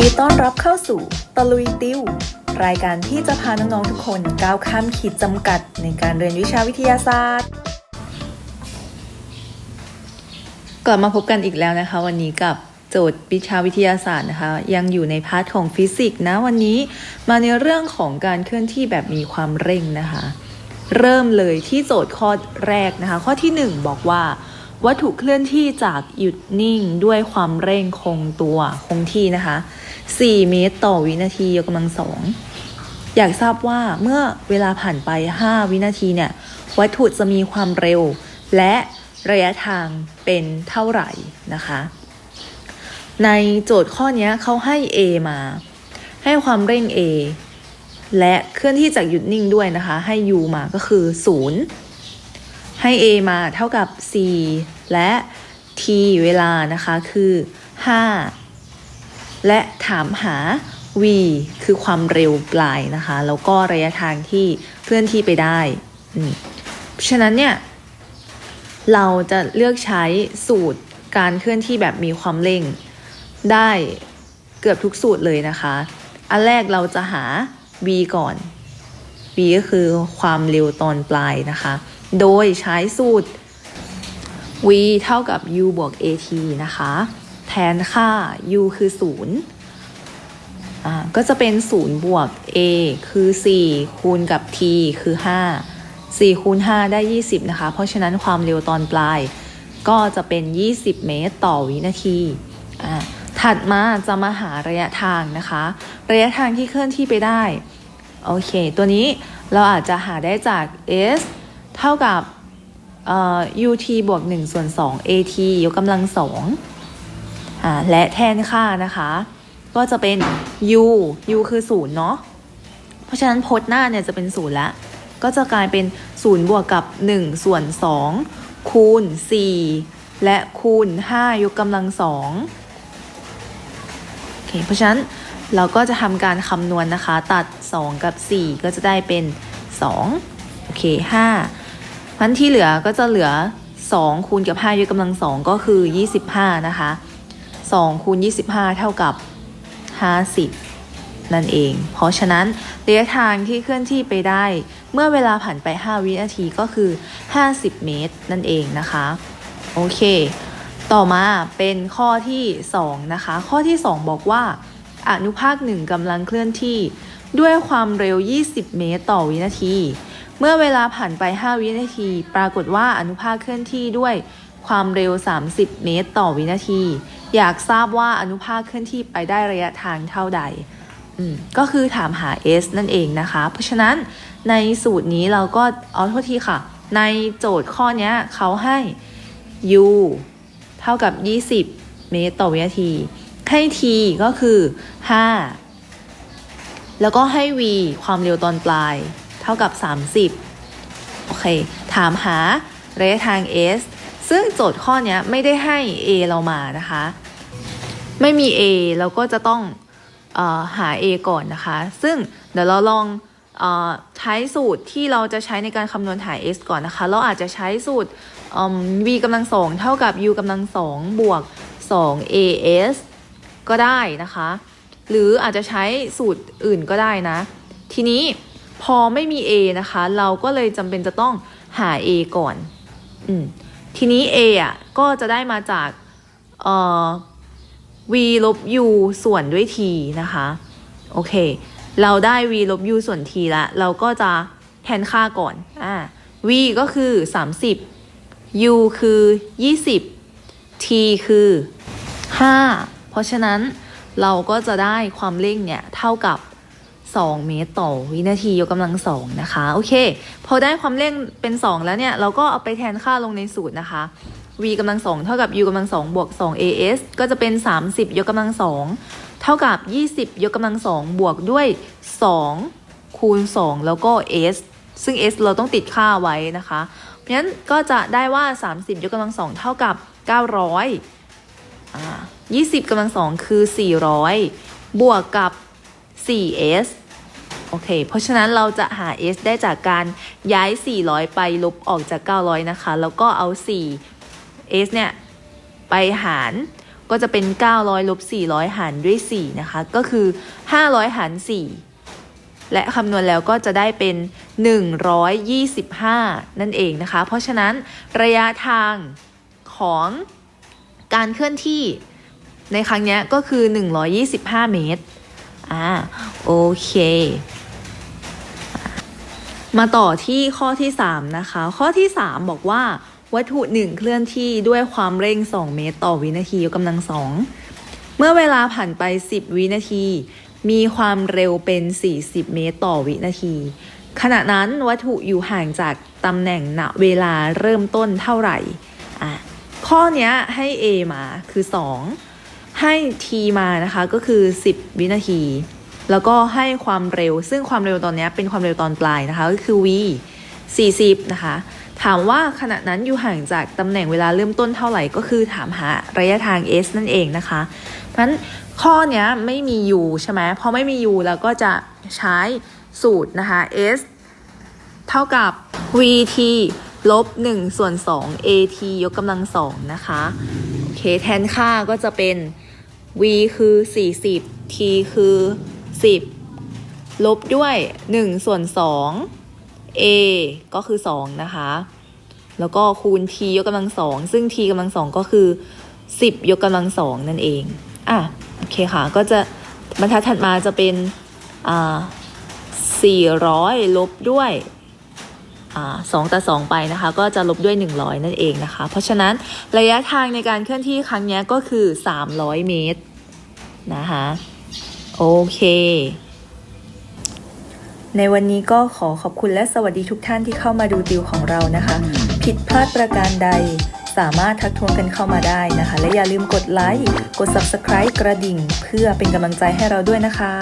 ดีต้อนรับเข้าสู่ตะลุยติวรายการที่จะพาน้องๆทุกคนก้าวข้ามขีดจำกัดในการเรียนวิชาวิทยาศาสตร์ กลับมาพบกันอีกแล้วนะคะ วันนี้กับโจทย์วิชาวิทยาศาสตร์นะคะ ยังอยู่ในพาร์ทของฟิสิกส์นะ วันนี้มาในเรื่องของการเคลื่อนที่แบบมีความเร่งนะคะ เริ่มเลยที่โจทย์ข้อแรกนะคะ ข้อที่ 1 บอกว่า วัตถุเคลื่อนที่จากหยุดนิ่งด้วยความเร่งคงตัวคงที่นะคะ 4 เมตรต่อวินาทียกกำลังสองอยากทราบว่าเมื่อเวลาผ่านไป 5 วินาทีเนี่ย วัตถุจะมีความเร็ว และระยะทางเป็นเท่าไหร่นะคะ ในโจทย์ข้อนี้เขาให้ a มา ให้ความเร่ง a และเคลื่อนที่จากหยุดนิ่งด้วยนะคะ ให้ u มาก็คือ 0 ให้ a มาเท่ากับ 4 และ t เวลานะคะคือ 5 และถามหา v คือความเร็วปลายนะคะ แล้วก็ระยะทางที่เคลื่อนที่ไปได้อืมเพราะฉะนั้นเนี่ย เราจะเลือกใช้สูตรการเคลื่อนที่แบบมีความเร่ง ได้เกือบทุกสูตรเลยนะคะ อันแรกเราจะหา v ก่อน v ก็คือความเร็วตอนปลายนะคะ โดยใช้สูตร v เท่ากับ u บวก at นะคะ แทนค่า u คือ0อ่าก็จะเป็น 0 บวก a คือ 4 คูณกับ t คือ 5 4คูณ5ได้ 20 นะคะ เพราะฉะนั้นความเร็วตอนปลาย ก็จะเป็น 20 เมตรต่อวินาที ถัดมาจะมาหาระยะทางนะคะ ระยะทางที่เคลื่อนที่ไปได้ โอเค ตัวนี้เราอาจจะหาได้จาก s เท่ากับ ut บวก1ส่วน2 at ยกกำลังสองอ่าและแทนค่านะคะ ก็จะเป็น u u คือ0เนาะเพราะฉะนั้นพจน์หน้าเนี่ยจะเป็น0ละ ก็จะกลายเป็น0บวกกับ 1 ส่วน 2 คูณ 4 และคูณ 5 ยกกำลังสองโอเคเพราะฉะนั้นเราก็จะทำการคำนวณนะคะ ตัด 2 กับ 4 ก็จะได้เป็น 2 โอเค 5 พันที่เหลือก็จะเหลือ 2 คูณกับ5ยกกำลังสองก็คือ 25 นะคะ2คูณ25 เท่ากับ 50 นั่นเอง เพราะฉะนั้นระยะทางที่เคลื่อนที่ไปได้ เมื่อเวลาผ่านไป 5 วินาทีก็คือ 50 เมตรนั่นเองนะคะ โอเค ต่อมาเป็นข้อที่ 2 นะคะ ข้อที่ 2 บอกว่า อนุภาคหนึ่งกำลังเคลื่อนที่ด้วยความเร็ว 20 เมตร ต่อวินาที เมื่อเวลาผ่านไป 5 วินาที ปรากฏว่าอนุภาคเคลื่อนที่ด้วยความเร็ว 30 เมตรต่อวินาที อยากทราบว่าอนุภาคเคลื่อนที่ไปได้ระยะทางเท่าใด ก็คือถามหา s นั่นเองนะคะ เพราะฉะนั้นในสูตรนี้เราก็เอาโทษทีค่ะ ในโจทย์ข้อนี้เขาให้ u เท่ากับ 20 เมตรต่อวินาที ให้ t ก็คือ 5 แล้วก็ให้ v ความเร็วตอนปลาย ท่ากับ 30 โอเค ถามหาระยะทาง s ซึ่งโจทย์ข้อนี้ไม่ได้ให้ a เรามานะคะ ไม่มี a เราก็จะต้องอหา a ก่อนนะคะ ซึ่งเดี๋ยวเราลองอใช้สูตรที่เราจะใช้ในการคำนวณหา s ก่อนนะคะ เราอาจจะใช้สูตร v กำลังสองเท่ากับ u กำลังสองบวก 2 as ก็ได้นะคะ หรืออาจจะใช้สูตรอื่นก็ได้นะ ทีนี้ พอไม่มี a นะคะ เราก็เลยจำเป็นจะต้องหา a ก่อนอืทีนี้ a อะก็จะได้มาจากเอ่อ v ลบ u ส่วนด้วย t นะคะ โอเค เราได้ v ลบ u ส่วน t ละ เราก็จะแทนค่าก่อน อ่า v ก็คือ 30 u คือ 20 t คือ 5 เพราะฉะนั้นเราก็จะได้ความเร่งเนี่ย เท่ากับ 2 เมตรต่อวินาทียกกำลังสองนะคะ โอเค พอได้ความเร่งเป็น 2 แล้วเนี่ย เราก็เอาไปแทนค่าลงในสูตรนะคะ v กำลังสองเท่ากับ u กำลังสองบวก2 as ก็จะเป็น 30 ยกกำลังสองเท่ากับ 20 ยกกำลังสองบวกด้วย 2 คูณ 2 แล้วก็ s ซึ่ง s เราต้องติดค่าไว้นะคะ เพราะฉะนั้นก็จะได้ว่า 30 ยกกำลังสองเท่ากับ 900อ่า20กำลังสองคือ 400 บวกกับ 4s โอเค เพราะฉะนั้นเราจะหา s ได้จากการย้าย 400 ไปลบออกจาก 900 นะคะ แล้วก็เอา 4s เนี่ย ไปหารก็จะเป็น 900ลบ400 หารด้วย 4 นะคะ ก็คือ 500 หาร 4 และคำนวณแล้วก็จะได้เป็น 125 นั่นเองนะคะ เพราะฉะนั้นระยะทางของการเคลื่อนที่ในครั้งนี้ก็คือ 125 เมตร อ่าโอเค มาต่อที่ข้อที่ 3 นะคะ ข้อที่ 3 บอกว่าวัตถุหนึ่งเคลื่อนที่ด้วยความเร่ง 2 เมตรต่อวินาทียกกำลังสองเมื่อเวลาผ่านไป 10 วินาที มีความเร็วเป็น 40 เมตรต่อวินาที ขณะนั้นวัตถุอยู่ห่างจากตำแหน่งณเวลาเริ่มต้นเท่าไหร่อะข้อนี้ให้ A มาคือ 2 ให้ T มานะคะก็คือ 10 วินาที แล้วก็ให้ความเร็ว ซึ่งความเร็วตอนนี้เป็นความเร็วตอนปลายนะคะก็คือ v 40 นะคะ ถามว่าขณะนั้นอยู่ห่างจากตำแหน่งเวลาเริ่มต้นเท่าไหร่ก็คือถามหาระยะทาง s นั่นเองนะคะเพราะฉะนั้นข้อนี้ไม่มี u ใช่ไหมพอไม่มี u แล้วก็จะใช้สูตรนะคะ s เท่ากับ vt ลบ1ส่วน2 at ยกกำลังสองนะคะ โอเค แทนค่าก็จะเป็น v คือ 40 t คือ 10 ลบด้วย 1 ส่วน 2 a ก็คือ 2 นะคะ แล้วก็คูณ t ยกกำลังสองซึ่ง t กำลังสองก็คือ 10 ยกกำลังสองนั่นเอง อะ โอเคค่ะ ก็จะบรรทัดถัดมาจะเป็น อ่า 400 ลบด้วยอ่าสองต่อสองไปนะคะ ก็จะลบด้วย 100 นั่นเองนะคะ เพราะฉะนั้นระยะทางในการเคลื่อนที่ครั้งนี้ก็คือ 300 เมตร นะคะ โอเค ในวันนี้ก็ขอขอบคุณและสวัสดีทุกท่านที่เข้ามาดูติวของเรานะคะ ผิดพลาดประการใดสามารถทักท้วงกันเข้ามาได้นะคะ และอย่าลืมกดไลค์ กด Subscribe กระดิ่ง เพื่อเป็นกำลังใจให้เราด้วยนะคะ